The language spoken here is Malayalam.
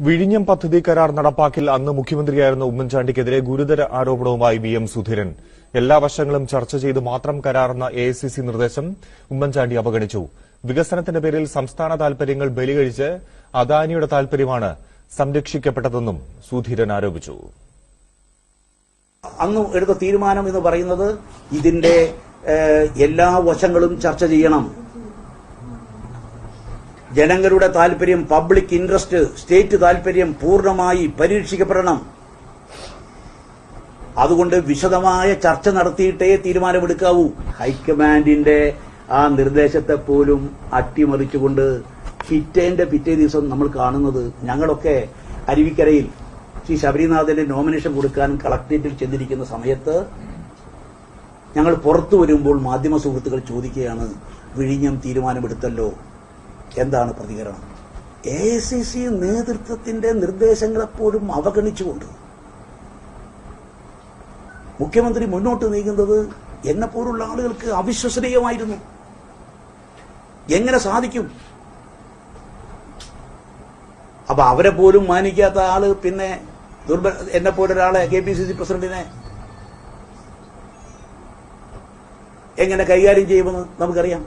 വിഴിഞ്ഞം പദ്ധതി കരാർ നടപ്പാക്കിൽ അന്ന് മുഖ്യമന്ത്രിയായിരുന്ന ഉമ്മൻചാണ്ടിക്കെതിരെ ഗുരുതര ആരോപണവുമായി വി എം സുധീരൻ. എല്ലാ വശങ്ങളും ചർച്ച ചെയ്ത് മാത്രം കരാറെന്ന എ നിർദ്ദേശം ഉമ്മൻചാണ്ടി അവഗണിച്ചു. വികസനത്തിന്റെ പേരിൽ സംസ്ഥാന താൽപര്യങ്ങൾ ബലികഴിച്ച് അദാനിയുടെ താൽപര്യമാണ് സംരക്ഷിക്കപ്പെട്ടതെന്നും സുധീരൻ ആരോപിച്ചു. അന്ന് എടുത്ത തീരുമാനം എന്ന് പറയുന്നത് ഇതിന്റെ എല്ലാ വശങ്ങളും ചർച്ച ചെയ്യണം. ജനങ്ങളുടെ താല്പര്യം പബ്ലിക് ഇൻട്രസ്റ്റ് സ്റ്റേറ്റ് താല്പര്യം പൂർണമായി പരീക്ഷിക്കപ്പെടണം. അതുകൊണ്ട് വിശദമായ ചർച്ച നടത്തിയിട്ടേ തീരുമാനമെടുക്കാവൂ. ഹൈക്കമാൻഡിന്റെ ആ നിർദ്ദേശത്തെ പോലും അട്ടിമറിച്ചുകൊണ്ട് പിറ്റേന്റെ പിറ്റേ ദിവസം നമ്മൾ കാണുന്നത് ഞങ്ങളൊക്കെ അരുവിക്കരയിൽ ശ്രീ ശബരിനാഥന്റെ നോമിനേഷൻ കൊടുക്കാൻ കളക്ടറേറ്റിൽ ചെന്നിരിക്കുന്ന സമയത്ത് ഞങ്ങൾ പുറത്തു വരുമ്പോൾ മാധ്യമ സുഹൃത്തുക്കൾ ചോദിക്കുകയാണ് വിഴിഞ്ഞം തീരുമാനമെടുത്തല്ലോ. എന്താണ് പ്രതികരണം? എ സി സി നേതൃത്വത്തിന്റെ നിർദ്ദേശങ്ങളെപ്പോഴും അവഗണിച്ചുകൊണ്ട് മുഖ്യമന്ത്രി മുന്നോട്ട് നീങ്ങുന്നത് എന്നെപ്പോലുള്ള ആളുകൾക്ക് അവിശ്വസനീയമായിരുന്നു. എങ്ങനെ സാധിക്കും? അപ്പൊ അവരെ പോലും മാനിക്കാത്ത ആൾ പിന്നെ ദുർബല എന്നെ പോലൊരാളെ കെ പി സി സി പ്രസിഡന്റിനെ എങ്ങനെ കൈകാര്യം ചെയ്യുമെന്ന് നമുക്കറിയാം.